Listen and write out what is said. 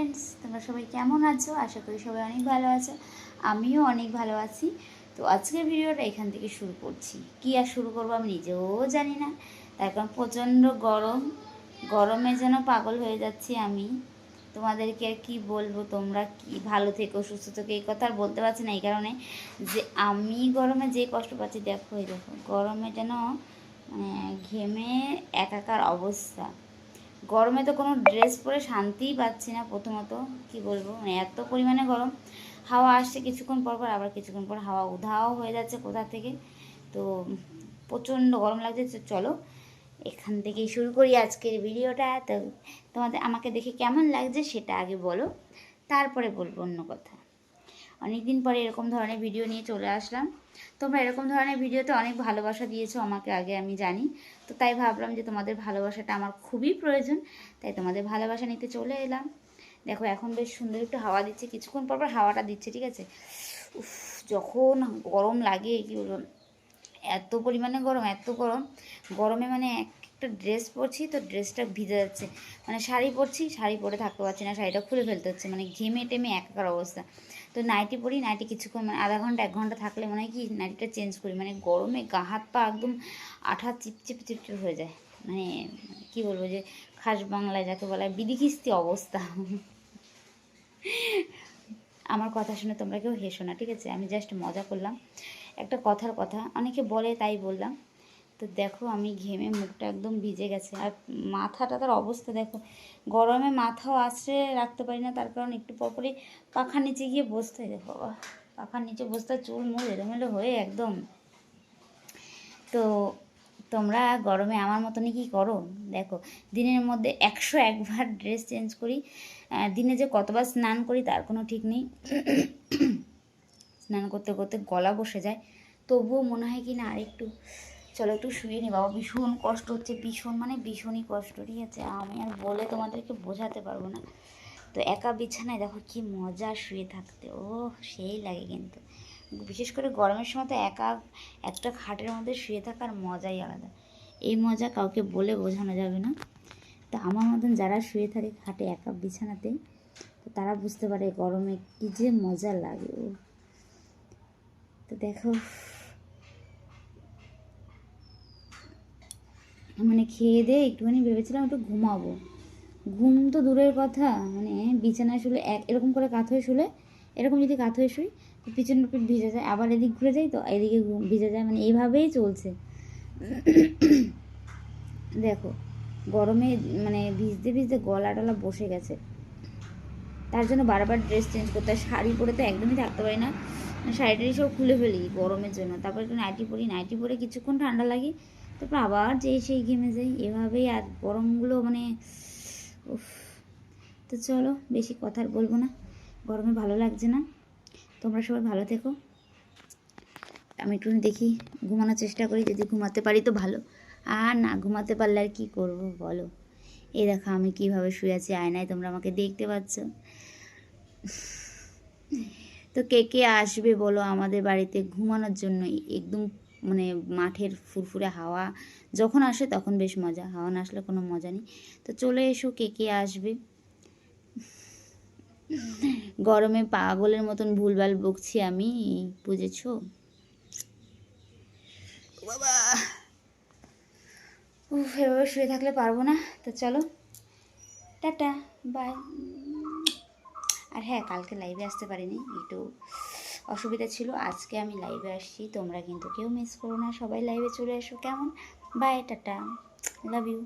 Friends তোমরা সবাই কেমন আছো? আশা করি সবাই অনেক ভালো আছো। আমিও অনেক ভালো আছি। তো আজকের ভিডিওটা এখান থেকে শুরু করছি। কী আর শুরু করব আমি নিজেও জানি না। তার কারণ প্রচণ্ড গরম। গরমে যেন পাগল হয়ে যাচ্ছি আমি। তোমাদেরকে আর কি বলব? তোমরা কি ভালো থেকো, সুস্থ থেকো, এই কথা আর বলতে পারছি না। এই কারণে যে আমি গরমে যে কষ্ট পাচ্ছি, দেখো এই দেখো, গরমে যেন মানে ঘেমে একাকার অবস্থা। গরমে তো কোনো ড্রেস পরে শান্তিই পাচ্ছি না প্রথমত, কি বলব? মানে এত পরিমাণে গরম। হাওয়া আসছে কিছুক্ষণ পর পর, আবার কিছুক্ষণ পর হাওয়া উধাও হয়ে যাচ্ছে কোথা থেকে? তো প্রচণ্ড গরম লাগছে চলো এখান থেকেই শুরু করি আজকের ভিডিওটা। তো তোমাদের আমাকে দেখে কেমন লাগছে সেটা আগে বলো, তারপরে বলব অন্য কথা। অনেক দিন পরে এরকম ধরনের ভিডিও নিয়ে চলে আসলাম। তোমরা এরকম ধরনের ভিডিওতে অনেক ভালোবাসা দিয়েছ আমাকে আগে, আমি জানি। তো তাই ভাবলাম যে তোমাদের ভালোবাসাটা আমার খুবই প্রয়োজন, তাই তোমাদের ভালোবাসা নিতে চলে এলাম। দেখো, এখন বেশ সুন্দর একটু হাওয়া দিচ্ছে, কিছুক্ষণ পর পর হাওয়াটা দিচ্ছে, ঠিক আছে? উফ, যখন গরম লাগে, কি বলব, এত পরিমাণে গরম, এত গরম। গরমে মানে একটা ড্রেস পরছি, তো ড্রেসটা ভিজে যাচ্ছে। মানে শাড়ি পরছি, শাড়ি পরে থাকতে পারছি না, শাড়িটা খুলে ফেলতে হচ্ছে। মানে ঘেমে টেমে একাকার অবস্থা। তো নাইটি পরি নাইটি কিছুক্ষণ মানে আধা ঘণ্টা, এক ঘণ্টা থাকলে মনে হয় কি নাইটিটা চেঞ্জ করি। মানে গরমে গা হাত পা একদম আঠা চিপচিপ চিপচিপ হয়ে যায়। মানে কি বলব যে খাস বাংলায় যাকে বলা হয় অবস্থা। আমার কথা শুনে তোমরা কেউ হেসো না, ঠিক আছে? আমি জাস্ট মজা করলাম। একটা কথার কথা, অনেকে বলে তাই বললাম। তো দেখো আমি ঘেমে মুখটা একদম ভিজে গেছে। আর মাথাটা তার অবস্থা দেখো, গরমে মাথাও আশ্রে রাখতে পারি না, তার কারণ একটু পরপরই পাখার নিচে গিয়ে বসতে হয়। দেখো পাখার নিচে বসতে চুল মুল এলোমেলো হয়ে একদম। তো তোমরা গরমে আমার মতনই কি করো? দেখো, দিনের মধ্যে একশো একবার ড্রেস চেঞ্জ করি দিনে যে কতবার স্নান করি তার কোনো ঠিক নেই। স্নান করতে করতে গলা বসে যায়, তবুও মনে হয় কি না আরেকটু চলো একটু শুয়ে নি বাবা, ভীষণ কষ্ট হচ্ছে, ভীষণ মানে ভীষণই কষ্ট, ঠিক আছে? আমি আর বলে তোমাদেরকে বোঝাতে পারব না। তো একা বিছানায় দেখো কি মজা শুয়ে থাকতে ও সেই লাগে কিন্তু। বিশেষ করে গরমের সময় তো একা একটা খাটের মধ্যে শুয়ে থাকার মজাই আলাদা। এই মজা কাউকে বলে বোঝানো যাবে না। তো আমার মতন যারা শুয়ে থাকে খাটে একা বিছানাতে তো তারা বুঝতে পারে গরমে কী যে মজা লাগে ও তো দেখো মানে খেয়ে দিয়ে একটুখানি ভেবেছিলাম একটু ঘুমাবো। ঘুম তো দূরের কথা মানে বিছানায় শুলে এক, এরকম করে কাত হয়ে শুলে, এরকম যদি কাত হয়ে শুই, তো পিছন পিঠ ভিজে যায়। আবার এদিক ঘুরে যাই তো, এদিকে ভিজে যায় মানে এইভাবেই চলছে। দেখো, গরমে মানে ভিজতে ভিজতে গলা টলা বসে গেছে। তার জন্য বারবার ড্রেস চেঞ্জ করতে হয়। শাড়ি পরে তো একদমই থাকতে পারি না। শাড়িটারি সব খুলে ফেলি গরমের জন্য। তারপর একটু নাইটি পরি, নাইটি পরে কিছুক্ষণ ঠান্ডা লাগে তারপর আবার যে সেই ঘেমে যাই, এভাবেই আর গরমগুলো মানে উফ। তো চলো, বেশি কথা আর বলব না। গরমে ভালো লাগছে না। তোমরা সবাই ভালো থেকো। আমি একটু দেখি, ঘুমানোর চেষ্টা করি, যদি ঘুমাতে পারি তো ভালো। আর না ঘুমাতে পারলে আর কী করব, বলো। এই দেখো, আমি কীভাবে শুয়ে আছি, আয়নায় তোমরা আমাকে দেখতে পাচ্ছ। তো কে কে আসবে বলো আমাদের বাড়িতে ঘুমানোর জন্য একদম মানে মাঠের ফুরফুরে হাওয়া যখন আসে তখন বেশ মজা, হাওয়া না আসলে কোনো মজা নেই। তো চলে এসো কে কে আসবে। গরমে পাগলের মতন ভুলভাল বকছি আমি, বুঝেছ? বাবা! উফ, এভাবে শুয়ে থাকলে পারব না। তো চলো। Tata, by. আর হ্যাঁ কালকে লাইভে আসতে পারিনি, একটু অসুবিধা ছিল, আজকে আমি লাইভে আসছি, তোমরা কিন্তু কেউ মিস করো না, সবাই লাইভে চলে এসো, কেমন? By tata love you